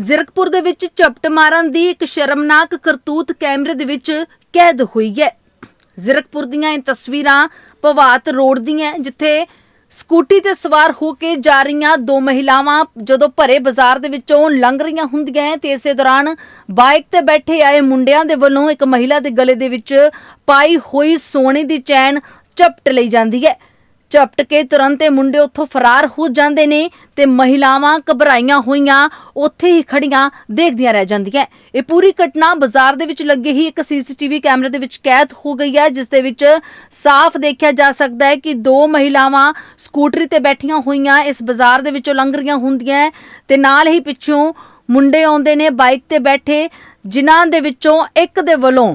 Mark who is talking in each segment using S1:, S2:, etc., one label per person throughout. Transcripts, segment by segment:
S1: ਜ਼ੀਰਕਪੁਰ ਦੇ ਵਿੱਚ ਝਪਟ ਮਾਰਨ ਦੀ ਇੱਕ ਸ਼ਰਮਨਾਕ ਕਰਤੂਤ ਕੈਮਰੇ ਦੇ ਵਿੱਚ ਕੈਦ ਹੋਈ ਹੈ। ਜ਼ੀਰਕਪੁਰ ਦੀਆਂ ਇਹ ਤਸਵੀਰਾਂ ਭਵਾਤ ਰੋਡ ਦੀਆਂ ਜਿੱਥੇ ਸਕੂਟੀ ਤੇ ਸਵਾਰ ਹੋ ਕੇ ਜਾ ਰਹੀਆਂ ਦੋ ਮਹਿਲਾਵਾਂ ਜਦੋਂ ਭਰੇ ਬਾਜ਼ਾਰ ਦੇ ਵਿੱਚੋਂ ਲੰਘ ਰਹੀਆਂ ਹੁੰਦੀਆਂ ਹੈ, ਤੇ ਇਸੇ ਦੌਰਾਨ ਬਾਈਕ ਤੇ ਬੈਠੇ ਆਏ ਮੁੰਡਿਆਂ ਦੇ ਵੱਲੋਂ ਇੱਕ ਮਹਿਲਾ ਦੇ ਗਲੇ ਦੇ ਵਿੱਚ ਪਾਈ ਹੋਈ ਸੋਨੇ ਦੀ ਚੈਨ ਝਪਟ ਲਈ ਜਾਂਦੀ ਹੈ। ਝਪਟ ਕੇ ਤੁਰੰਤ ਇਹ ਮੁੰਡੇ ਉੱਥੋਂ ਫਰਾਰ ਹੋ ਜਾਂਦੇ ਨੇ ਤੇ ਮਹਿਲਾਵਾਂ ਘਬਰਾਈਆਂ ਹੋਈਆਂ, ਉੱਥੇ ਹੀ ਖੜੀਆਂ, ਦੇਖਦੀਆਂ ਰਹਿ ਜਾਂਦੀਆਂ। ਇਹ ਪੂਰੀ ਘਟਨਾ ਬਾਜ਼ਾਰ ਦੇ ਵਿੱਚ ਲੱਗੇ ਹੀ ਇੱਕ ਸੀਸੀਟੀਵੀ ਕੈਮਰੇ ਦੇ ਵਿੱਚ ਕੈਦ ਹੋ ਗਈ ਹੈ, ਜਿਸ ਦੇ ਵਿੱਚ ਸਾਫ਼ ਦੇਖਿਆ ਜਾ ਸਕਦਾ ਹੈ ਕਿ ਦੋ ਮਹਿਲਾਵਾਂ ਸਕੂਟਰੀ ਤੇ ਬੈਠੀਆਂ ਹੋਈਆਂ ਇਸ ਬਾਜ਼ਾਰ ਦੇ ਵਿੱਚੋਂ ਲੰਘ ਰਹੀਆਂ ਹੁੰਦੀਆਂ ਤੇ ਨਾਲ ਹੀ ਪਿੱਛੋਂ ਮੁੰਡੇ ਆਉਂਦੇ ਨੇ ਬਾਈਕ ਤੇ ਬੈਠੇ, ਜਿਨ੍ਹਾਂ ਦੇ ਵਿੱਚੋਂ ਇੱਕ ਦੇ ਵੱਲੋਂ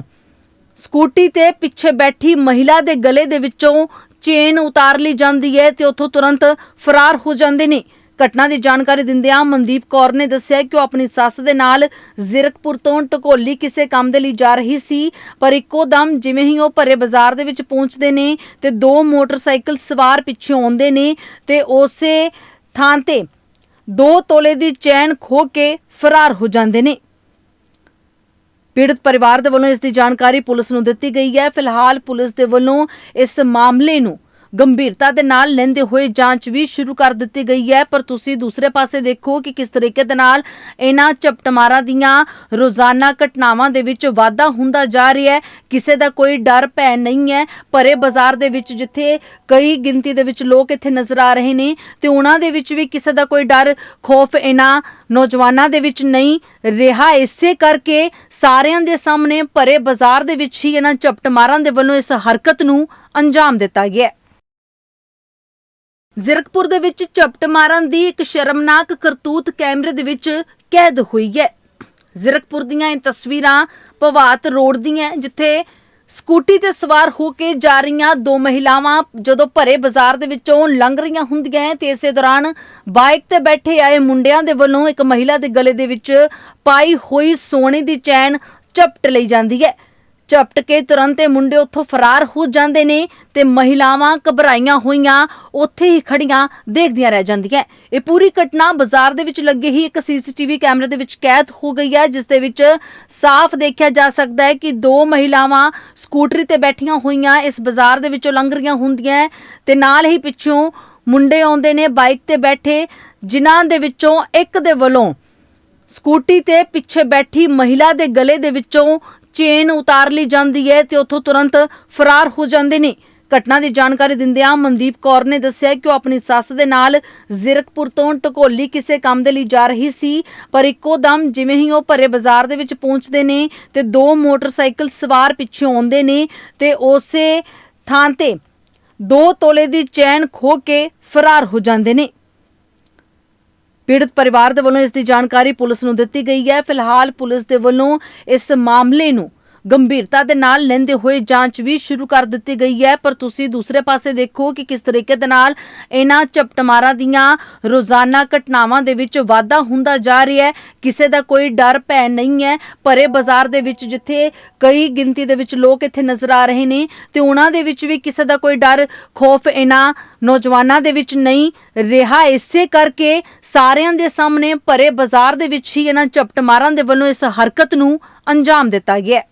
S1: ਸਕੂਟੀ ਤੇ ਪਿੱਛੇ ਬੈਠੀ ਮਹਿਲਾ ਦੇ ਗਲੇ ਦੇ ਵਿੱਚੋਂ ਚੇਨ ਉਤਾਰ ਲਈ ਜਾਂਦੀ ਹੈ ਤੇ ਉੱਥੋਂ ਤੁਰੰਤ ਫਰਾਰ ਹੋ ਜਾਂਦੇ ਨੇ। ਘਟਨਾ ਦੀ ਜਾਣਕਾਰੀ ਦਿੰਦਿਆਂ ਮਨਦੀਪ ਕੌਰ ਨੇ ਦੱਸਿਆ ਕਿ ਉਹ ਆਪਣੀ ਸੱਸ ਦੇ ਨਾਲ ਜ਼ਿਰਕਪੁਰ ਤੋਂ ਟਕੋਲੀ ਕਿਸੇ ਕੰਮ ਦੇ ਲਈ ਜਾ ਰਹੀ ਸੀ, ਪਰ ਇੱਕੋ ਦਮ ਜਿਵੇਂ ਹੀ ਉਹ ਭਰੇ ਬਾਜ਼ਾਰ ਦੇ ਵਿੱਚ ਪਹੁੰਚਦੇ ਨੇ ਤੇ ਦੋ ਮੋਟਰਸਾਈਕਲ ਸਵਾਰ ਪਿੱਛੇ ਆਉਂਦੇ ਨੇ ਤੇ ਉਸੇ ਥਾਂ ਤੇ ਦੋ ਤੋਲੇ ਦੀ ਚੈਨ ਖੋ ਕੇ ਫਰਾਰ ਹੋ ਜਾਂਦੇ ਨੇ। ਪੀੜਤ ਪਰਿਵਾਰ ਦੇ ਵੱਲੋਂ ਇਸ ਦੀ ਜਾਣਕਾਰੀ ਪੁਲਿਸ ਨੂੰ ਦਿੱਤੀ ਗਈ ਹੈ। ਫਿਲਹਾਲ ਪੁਲਿਸ ਦੇ ਵੱਲੋਂ ਇਸ ਮਾਮਲੇ ਨੂੰ ਗੰਭੀਰਤਾ ਦੇ ਨਾਲ ਲੈਂਦੇ ਹੋਏ ਜਾਂਚ ਵੀ ਸ਼ੁਰੂ ਕਰ ਦਿੱਤੀ ਗਈ ਹੈ। ਪਰ ਤੁਸੀਂ ਦੂਸਰੇ ਪਾਸੇ ਦੇਖੋ ਕਿ ਕਿਸ ਤਰੀਕੇ ਦੇ ਨਾਲ ਇਹਨਾਂ ਚਪਟਮਾਰਾਂ ਦੀਆਂ ਰੋਜ਼ਾਨਾ ਘਟਨਾਵਾਂ ਦੇ ਵਿੱਚ ਵਾਧਾ ਹੁੰਦਾ ਜਾ ਰਿਹਾ ਹੈ। ਕਿਸੇ ਦਾ ਕੋਈ ਡਰ ਭੈ ਨਹੀਂ ਹੈ। ਭਰੇ ਬਾਜ਼ਾਰ ਦੇ ਵਿੱਚ ਜਿੱਥੇ ਕਈ ਗਿਣਤੀ ਦੇ ਵਿੱਚ ਲੋਕ ਇੱਥੇ ਨਜ਼ਰ ਆ ਰਹੇ ਨੇ ਤੇ ਉਹਨਾਂ ਦੇ ਵਿੱਚ ਵੀ ਕਿਸੇ ਦਾ ਕੋਈ ਡਰ, ਖੌਫ ਇਹਨਾਂ ਨੌਜਵਾਨਾਂ ਦੇ ਵਿੱਚ ਨਹੀਂ ਰਿਹਾ। ਇਸੇ ਕਰਕੇ ਸਾਰਿਆਂ ਦੇ ਸਾਹਮਣੇ ਭਰੇ ਬਾਜ਼ਾਰ ਦੇ ਵਿੱਚ ਹੀ ਇਹਨਾਂ ਚਪਟਮਾਰਾਂ ਦੇ ਵੱਲੋਂ ਇਸ ਹਰਕਤ ਨੂੰ ਅੰਜਾਮ ਦਿੱਤਾ ਗਿਆ ਜ਼ੀਰਕਪੁਰ ਦੇ ਵਿੱਚ ਝਪਟ ਮਾਰਨ ਦੀ ਇੱਕ ਸ਼ਰਮਨਾਕ ਕਰਤੂਤ ਕੈਮਰੇ ਦੇ ਵਿੱਚ ਕੈਦ ਹੋਈ ਹੈ। ਜ਼ਿਰਕਪੁਰ ਦੀਆਂ ਇਹ ਤਸਵੀਰਾਂ ਭਵਾਤ ਰੋਡ ਦੀਆਂ ਜਿੱਥੇ ਸਕੂਟੀ ਤੇ ਸਵਾਰ ਹੋ ਕੇ ਜਾ ਰਹੀਆਂ ਦੋ ਮਹਿਲਾਵਾਂ ਜਦੋਂ ਭਰੇ ਬਾਜ਼ਾਰ ਦੇ ਵਿੱਚੋਂ ਲੰਘ ਰਹੀਆਂ ਹੁੰਦੀਆਂ ਹੈ ਤੇ ਇਸੇ ਦੌਰਾਨ ਬਾਈਕ ਤੇ ਬੈਠੇ ਆਏ ਮੁੰਡਿਆਂ ਦੇ ਵੱਲੋਂ ਇੱਕ ਮਹਿਲਾ ਦੇ ਗਲੇ ਦੇ ਵਿੱਚ ਪਾਈ ਹੋਈ ਸੋਨੇ ਦੀ ਚੈਨ ਝਪਟ ਲਈ ਜਾਂਦੀ ਹੈ। ਝਪਟ ਕੇ ਤੁਰੰਤ ਇਹ ਮੁੰਡੇ ਉੱਥੋਂ ਫਰਾਰ ਹੋ ਜਾਂਦੇ ਨੇ ਤੇ ਮਹਿਲਾਵਾਂ ਘਬਰਾਈਆਂ ਹੋਈਆਂ ਉੱਥੇ ਹੀ ਖੜੀਆਂ ਦੇਖਦੀਆਂ ਰਹਿ ਜਾਂਦੀਆਂ। ਇਹ ਪੂਰੀ ਘਟਨਾ ਬਾਜ਼ਾਰ ਦੇ ਵਿੱਚ ਲੱਗੇ ਹੀ ਇੱਕ ਸੀਸੀਟੀਵੀ ਕੈਮਰੇ ਦੇ ਵਿੱਚ ਕੈਦ ਹੋ ਗਈ ਹੈ, ਜਿਸ ਦੇ ਵਿੱਚ ਸਾਫ਼ ਦੇਖਿਆ ਜਾ ਸਕਦਾ ਹੈ ਕਿ ਦੋ ਮਹਿਲਾਵਾਂ ਸਕੂਟਰੀ ਤੇ ਬੈਠੀਆਂ ਹੋਈਆਂ ਇਸ ਬਾਜ਼ਾਰ ਦੇ ਵਿੱਚੋਂ ਲੰਘ ਰਹੀਆਂ ਹੁੰਦੀਆਂ ਹੈ ਤੇ ਨਾਲ ਹੀ ਪਿੱਛੋਂ ਮੁੰਡੇ ਆਉਂਦੇ ਨੇ ਬਾਈਕ ਤੇ ਬੈਠੇ, ਜਿਨ੍ਹਾਂ ਦੇ ਵਿੱਚੋਂ ਇੱਕ ਦੇ ਵੱਲੋਂ ਸਕੂਟੀ ਤੇ ਪਿੱਛੇ ਬੈਠੀ ਮਹਿਲਾ ਦੇ ਗਲੇ ਦੇ ਵਿੱਚੋਂ ਚੇਨ ਉਤਾਰ ਲਈ ਜਾਂਦੀ ਹੈ ਤੇ ਉੱਥੋਂ ਤੁਰੰਤ ਫਰਾਰ ਹੋ ਜਾਂਦੇ ਨੇ। ਘਟਨਾ ਦੀ ਜਾਣਕਾਰੀ ਦਿੰਦਿਆਂ ਮਨਦੀਪ ਕੌਰ ਨੇ ਦੱਸਿਆ ਕਿ ਉਹ ਆਪਣੀ ਸੱਸ ਦੇ ਨਾਲ ਜ਼ਿਰਕਪੁਰ ਤੋਂ ਟਕੋਲੀ ਕਿਸੇ ਕੰਮ ਦੇ ਲਈ ਜਾ ਰਹੀ ਸੀ, ਪਰ ਇੱਕੋ ਦਮ ਜਿਵੇਂ ਹੀ ਉਹ ਭਰੇ ਬਾਜ਼ਾਰ ਦੇ ਵਿੱਚ ਪਹੁੰਚਦੇ ਨੇ ਤੇ ਦੋ ਮੋਟਰਸਾਈਕਲ ਸਵਾਰ ਪਿੱਛੇ ਆਉਂਦੇ ਨੇ ਤੇ ਉਸੇ ਥਾਂ ਤੇ ਦੋ ਤੋਲੇ ਦੀ ਚੈਨ ਖੋ ਕੇ ਫਰਾਰ ਹੋ ਜਾਂਦੇ ਨੇ। ਪੀੜਤ ਪਰਿਵਾਰ ਦੇ ਵੱਲੋਂ ਇਸ ਦੀ ਜਾਣਕਾਰੀ ਪੁਲਿਸ ਨੂੰ ਦਿੱਤੀ ਗਈ ਹੈ। ਫਿਲਹਾਲ ਪੁਲਿਸ ਦੇ ਵੱਲੋਂ ਇਸ ਮਾਮਲੇ ਨੂੰ ਗੰਭੀਰਤਾ ਦੇ ਨਾਲ ਲੈਂਦੇ ਹੋਏ ਜਾਂਚ ਵੀ ਸ਼ੁਰੂ ਕਰ ਦਿੱਤੀ ਗਈ ਹੈ। ਪਰ ਤੁਸੀਂ ਦੂਸਰੇ ਪਾਸੇ ਦੇਖੋ ਕਿ ਕਿਸ ਤਰੀਕੇ ਦੇ ਨਾਲ ਇਹਨਾਂ ਚਪਟਮਾਰਾਂ ਦੀਆਂ ਰੋਜ਼ਾਨਾ ਘਟਨਾਵਾਂ ਦੇ ਵਿੱਚ ਵਾਧਾ ਹੁੰਦਾ ਜਾ ਰਿਹਾ ਹੈ। ਕਿਸੇ ਦਾ ਕੋਈ ਡਰ ਭੈ ਨਹੀਂ ਹੈ। ਭਰੇ ਬਾਜ਼ਾਰ ਦੇ ਵਿੱਚ ਜਿੱਥੇ ਕਈ ਗਿਣਤੀ ਦੇ ਵਿੱਚ ਲੋਕ ਇੱਥੇ ਨਜ਼ਰ ਆ ਰਹੇ ਨੇ ਤੇ ਉਹਨਾਂ ਦੇ ਵਿੱਚ ਵੀ ਕਿਸੇ ਦਾ ਕੋਈ ਡਰ, ਖੌਫ ਇਹਨਾਂ ਨੌਜਵਾਨਾਂ ਦੇ ਵਿੱਚ ਨਹੀਂ ਰਿਹਾ। ਇਸੇ ਕਰਕੇ ਸਾਰਿਆਂ ਦੇ ਸਾਹਮਣੇ ਭਰੇ ਬਾਜ਼ਾਰ ਦੇ ਵਿੱਚ ਹੀ ਇਹਨਾਂ ਚਪਟਮਾਰਾਂ ਦੇ ਵੱਲੋਂ ਇਸ ਹਰਕਤ ਨੂੰ ਅੰਜਾਮ ਦਿੱਤਾ ਗਿਆ